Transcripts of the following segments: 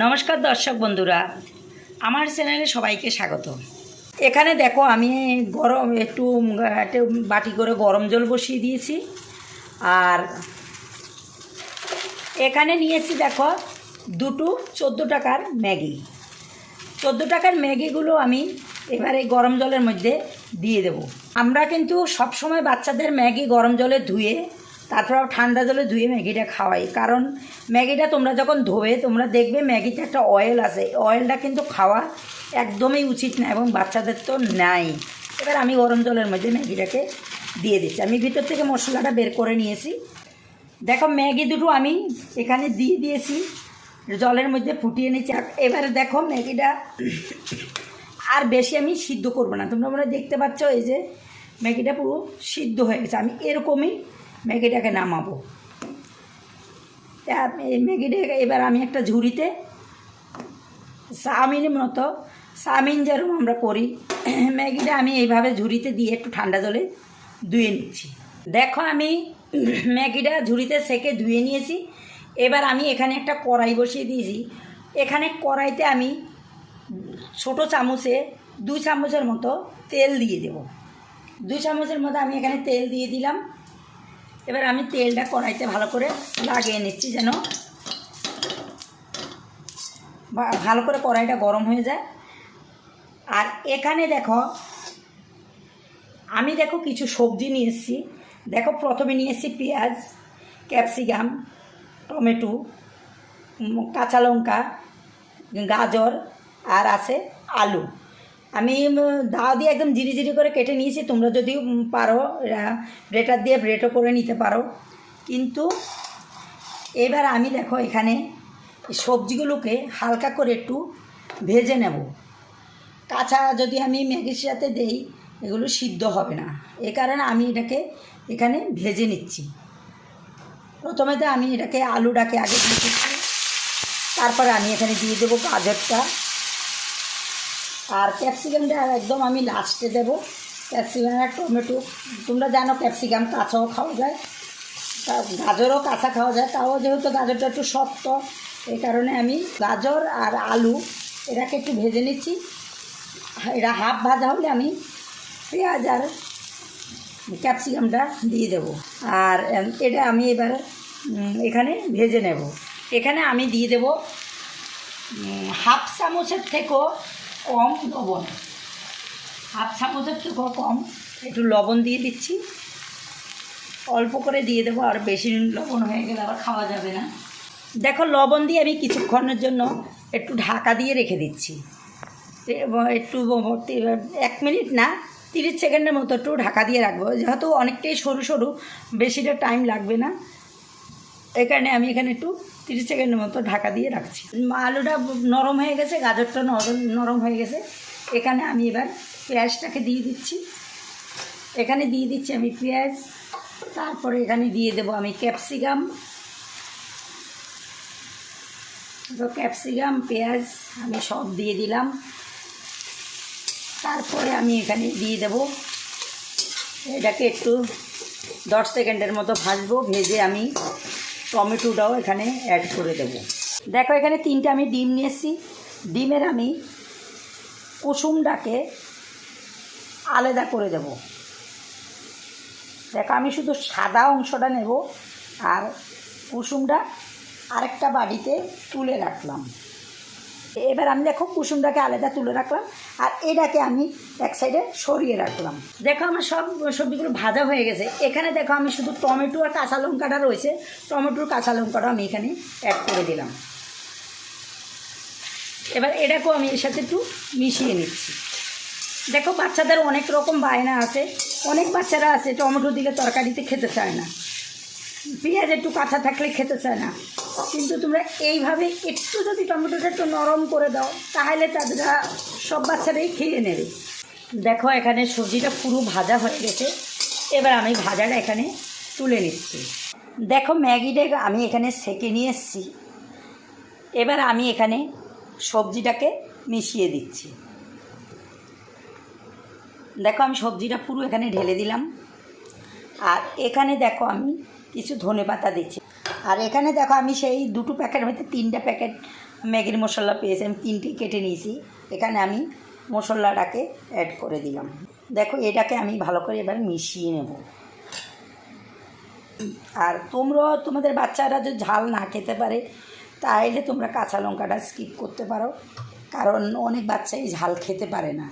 নমস্কার দর্শক বন্ধুরা, আমার চ্যানেলে সবাইকে স্বাগত। এখানে দেখো আমি গরম একটু, একটা বাটি করে গরম জল বসিয়ে দিয়েছি। আর এখানে নিয়েছি দেখো দুটো চোদ্দ টাকার ম্যাগি। চোদ্দ টাকার ম্যাগিগুলো আমি এবারে গরম জলের মধ্যে দিয়ে দেব। আমরা কিন্তু সবসময় বাচ্চাদের ম্যাগি গরম জলে ধুয়ে তারপর ঠান্ডা জলে ধুয়ে ম্যাগিটা খাওয়াই। কারণ ম্যাগিটা তোমরা যখন ধোবে, তোমরা দেখবে ম্যাগিতে একটা অয়েল আছে। অয়েলটা কিন্তু খাওয়া একদমই উচিত না এবং বাচ্চাদের তো নাই। এবার আমি গরম জলের মধ্যে ম্যাগিটাকে দিয়ে দিচ্ছি। আমি ভিতর থেকে মশলাটা বের করে নিয়েছি। দেখো, ম্যাগি দুটো আমি এখানে দিয়ে দিয়েছি। জলের মধ্যে ফুটিয়ে নিচ্ছি। এবারে দেখো, ম্যাগিটা আর বেশি আমি সিদ্ধ করব না। তোমরা মনে দেখতে পাচ্ছ, এই যে ম্যাগিটা পুরো সিদ্ধ হয়ে গেছে। আমি এরকমই ম্যাগিটাকে নামাবো। এই ম্যাগিটাকে এবার আমি একটা ঝুড়িতে চাউমিনের মতো, চাউমিন যেরকম আমরা করি, ম্যাগিটা আমি এইভাবে ঝুড়িতে দিয়ে একটু ঠান্ডা জলে ধুয়ে নিচ্ছি। দেখো আমি ম্যাগিটা ঝুড়িতে সেকে ধুয়ে নিয়েছি। এবার আমি এখানে একটা কড়াই বসিয়ে দিয়েছি। এখানে কড়াইতে আমি ছোট চামচে দু চামচের মতো তেল দিয়ে দেব। দু চামচের মতো আমি এখানে তেল দিয়ে দিলাম। এবার আমি তেলটা কড়াইতে ভালো করে লাগিয়ে নিচ্ছি যেন ভালো করে কড়াইটা গরম হয়ে যায়। আর এখানে দেখো, আমি দেখো কিছু সবজি নিয়ে এসেছি। দেখো প্রথমে নিয়ে এসেছি পেঁয়াজ, ক্যাপসিকাম, টমেটো কাঁচা লঙ্কা, গাজর, আর আছে আলু। আমি দাও দিয়ে একদম জিরি জিরি করে কেটে নিয়েছি। তোমরা যদি পারো ব্রেটার দিয়ে ব্রেটও করে নিতে পারো। কিন্তু এবার আমি দেখো এখানে সবজিগুলোকে হালকা করে একটু ভেজে নেব। কাঁচা যদি আমি ম্যাগির সাথে দেই, এগুলো সিদ্ধ হবে না। এ কারণে আমি এটাকে এখানে ভেজে নিচ্ছি। প্রথমে তো আমি এটাকে আলুটাকে আগে দিয়ে দিচ্ছি। তারপরে আমি এখানে দিয়ে দেবো গাজরটা। আর ক্যাপসিকামটা একদম আমি লাস্টে দেবো। ক্যাপসিকাম আর টমেটো। তোমরা জানো ক্যাপসিকাম কাঁচাও খাওয়া যায়। তা গাজরও কাঁচা খাওয়া যায়। তাও যেহেতু গাজরটা একটু শক্ত, এই কারণে আমি গাজর আর আলু এটাকে একটু ভেজে নিচ্ছি। এটা হাফ ভাজা হলে আমি পেঁয়াজ আর ক্যাপসিকামটা দিয়ে দেব। আর এটা আমি এবার এখানে ভেজে নেব। এখানে আমি দিয়ে দেব হাফ চামচের থেকেও কম লবণ। হাফ চামচের থেকেও কম। একটু লবণ দিয়ে দিচ্ছি। অল্প করে দিয়ে দেবো, আর বেশি লবণ হয়ে গেলে আবার খাওয়া যাবে না। দেখো, লবণ দিয়ে আমি কিছুক্ষণের জন্য একটু ঢাকা দিয়ে রেখে দিচ্ছি। একটু এক মিনিট না, তিরিশ সেকেন্ডের মতো একটু ঢাকা দিয়ে রাখব। যেহেতু অনেকটাই সরু সরু, বেশিটা টাইম লাগবে না। কারণে আমি এখানে একটু তিরিশ সেকেন্ডের মতো ঢাকা দিয়ে রাখছি। আলুটা নরম হয়ে গেছে, গাজরটা নরম নরম হয়ে গেছে। এখানে আমি এবার পেঁয়াজটাকে দিয়ে দিচ্ছি। এখানে দিয়ে দিচ্ছি আমি পেঁয়াজ, তারপরে এখানে দিয়ে দেবো আমি ক্যাপসিকাম। তো ক্যাপসিকাম, পেঁয়াজ আমি সব দিয়ে দিলাম। তারপরে আমি এখানে দিয়ে দেব, এটাকে একটু দশ সেকেন্ডের মতো ভাজবো, ভেজে আমি টমেটোটাও এখানে অ্যাড করে দেব। দেখো, এখানে তিনটে আমি ডিম নিয়েছি। ডিমের আমি কুসুমটাকে আলাদা করে দেব। দেখো, আমি শুধু সাদা অংশটা নেব আর কুসুমটা আরেকটা বাড়িতে তুলে রাখলাম। এবার আমি দেখো কুসুমটাকে আলাদা তুলে রাখলাম, আর এটাকে আমি এক সাইডে সরিয়ে রাখলাম। দেখো আমার সব সবজিগুলো ভাজা হয়ে গেছে। এখানে দেখো আমি শুধু টমেটো আর কাঁচা লঙ্কাটা রয়েছে। টমেটোর কাঁচা লঙ্কাটা আমি এখানে অ্যাড করে দিলাম। এবার এটাকেও আমি এর সাথে একটু মিশিয়ে নিচ্ছি। দেখো বাচ্চাদের অনেক রকম বায়না আছে। অনেক বাচ্চারা আছে টমেটো দিলে তরকারিতে খেতে চায় না। পেঁয়াজ একটু কাঁচা থাকলে খেতে চায় না। কিন্তু তোমরা এইভাবে একটু যদি টমেটোটা একটু নরম করে দাও, তাহলে তারা সব বাচ্চারাই খেয়ে নেবে। দেখো এখানে সবজিটা পুরো ভাজা হয়ে গেছে। এবার আমি ভাজাটা এখানে তুলে নিচ্ছি। দেখো ম্যাগিটা আমি এখানে সেকে নিয়ে এসেছি। এবার আমি এখানে সবজিটাকে মিশিয়ে দিচ্ছি। দেখো আমি সবজিটা পুরো এখানে ঢেলে দিলাম। আর এখানে দেখো আমি কিছু ধনে পাতা দিচ্ছি। আর এখানে দেখো আমি সেই দুটো প্যাকেট হয়তো তিনটা প্যাকেট ম্যাগির মশলা পেয়েছি, আমি তিনটি কেটে নিয়েছি। এখানে আমি মশলাটাকে অ্যাড করে দিলাম। দেখো, এটাকে আমি ভালো করে এবার মিশিয়ে নেব। আর তোমরা, তোমাদের বাচ্চারা যদি ঝাল না খেতে পারে, তাইলে তোমরা কাঁচা লঙ্কাটা স্কিপ করতে পারো। কারণ অনেক বাচ্চাই ঝাল খেতে পারে না।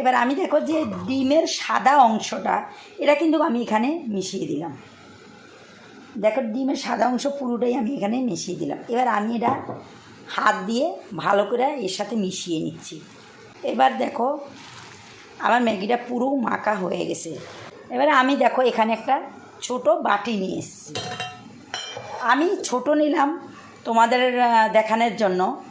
এবার আমি দেখো যে ডিমের সাদা অংশটা, এটা কিন্তু আমি এখানে মিশিয়ে দিলাম। দেখো, ডিমের সাদা অংশ পুরোটাই আমি এখানে মিশিয়ে দিলাম। এবার আমি এটা হাত দিয়ে ভালো করে এর সাথে মিশিয়ে নিচ্ছি। এবার দেখো, আমার ম্যাগিটা পুরো মাখা হয়ে গেছে। এবারে আমি দেখো, এখানে একটা ছোট বাটি নিয়ে এসেছি। আমি ছোট নিলাম তোমাদের দেখানোর জন্য।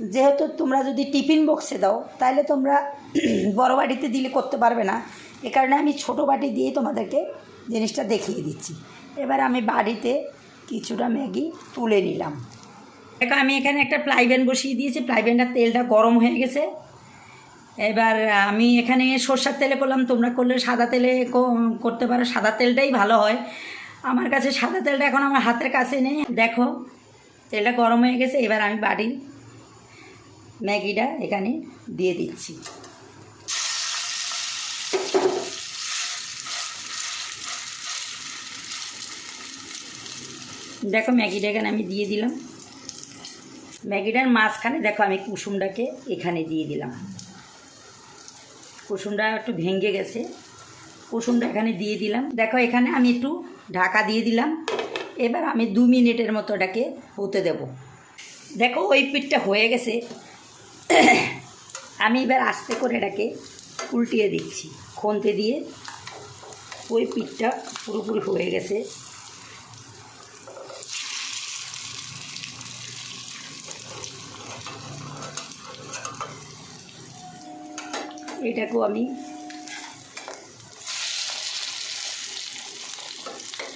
যেহেতু তোমরা যদি টিফিন বক্সে দাও, তাহলে তোমরা বড় বাটিতে দিলে করতে পারবে না। এ কারণে আমি ছোট বাটি দিয়ে তোমাদেরকে জিনিসটা দেখিয়ে দিচ্ছি। এবার আমি বাড়িতে কিছুটা ম্যাগি তুলে নিলাম। দেখো, আমি এখানে একটা প্লাইবেন বসিয়ে দিয়েছি। প্লাইবেনটার তেলটা গরম হয়ে গেছে। এবার আমি এখানে সর্ষার তেলে করলাম। তোমরা করলে সাদা তেলে করতে পারো। সাদা তেলটাই ভালো হয়। আমার কাছে সাদা তেলটা এখন আমার হাতের কাছে নেই। দেখো, তেলটা গরম হয়ে গেছে। এবার আমি বাড়ি ম্যাগিটা এখানে দিয়ে দিচ্ছি। দেখো ম্যাগিটা এখানে আমি দিয়ে দিলাম। ম্যাগিটার মাঝখানে দেখো আমি কুসুমটাকে এখানে দিয়ে দিলাম। কুসুমটা একটু ভেঙে গেছে। কুসুমটা এখানে দিয়ে দিলাম। দেখো এখানে আমি একটু ঢাকা দিয়ে দিলাম। এবার আমি দু মিনিটের মতো এটাকে হতে দেব। দেখো ওই পিঠটা হয়ে গেছে। আমি এবার আস্তে করে এটাকে উল্টিয়ে দিচ্ছি। খন্তে দিয়ে ওই পিঠটা পুরোপুরি হয়ে গেছে। এটাকেও আমি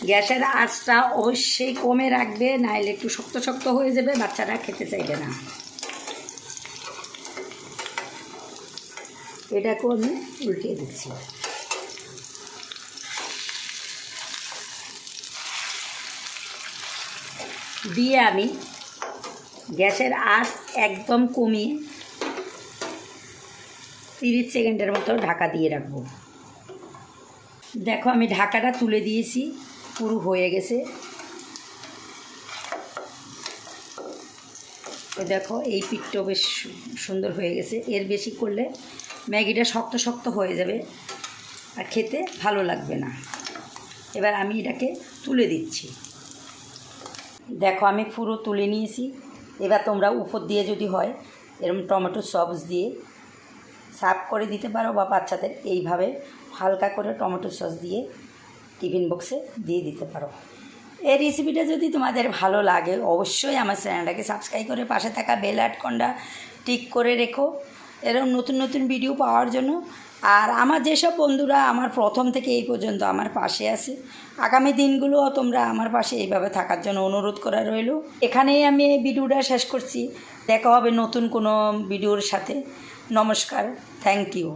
গ্যাসের আঁচটা অবশ্যই কমে রাখবে নাহলে একটু শক্ত শক্ত হয়ে যাবে, বাচ্চারা খেতে চাইবে না। এটাকেও আমি উল্টিয়ে দিচ্ছি। দিয়ে আমি গ্যাসের আঁচ একদম কমিয়ে তিরিশ সেকেন্ডের মতো ঢাকা দিয়ে রাখব। দেখো আমি ঢাকাটা তুলে দিয়েছি, পুরো হয়ে গেছে। দেখো, এই পিঠটা বেশ সুন্দর হয়ে গেছে। এর বেশি করলে ম্যাগিটা শক্ত শক্ত হয়ে যাবে আর খেতে ভালো লাগবে না। এবার আমি এটাকে তুলে দিচ্ছি। দেখো, আমি পুরো তুলে নিয়েছি। এবার তোমরা উপর দিয়ে যদি হয় এরকম টমেটো সস দিয়ে সার্ভ করে দিতে পারো বা বাচ্চাদের এইভাবে হালকা করে টমেটো সস দিয়ে টিফিন বক্সে দিয়ে দিতে পারো। এই রেসিপিটা যদি তোমাদের ভালো লাগে, অবশ্যই আমার চ্যানেলটাকে সাবস্ক্রাইব করে পাশে থাকা বেল আইকনটা টিক করে রেখো। এরকম নতুন নতুন ভিডিও পাওয়ার জন্য। আর আমার যেসব বন্ধুরা আমার প্রথম থেকে এই পর্যন্ত আমার পাশে আছে, আগামী দিনগুলোও তোমরা আমার পাশে এইভাবে থাকার জন্য অনুরোধ করা রইল। এখানেই আমি এই ভিডিওটা শেষ করছি। দেখা হবে নতুন কোনো ভিডিওর সাথে। নমস্কার থ্যাংক ইউ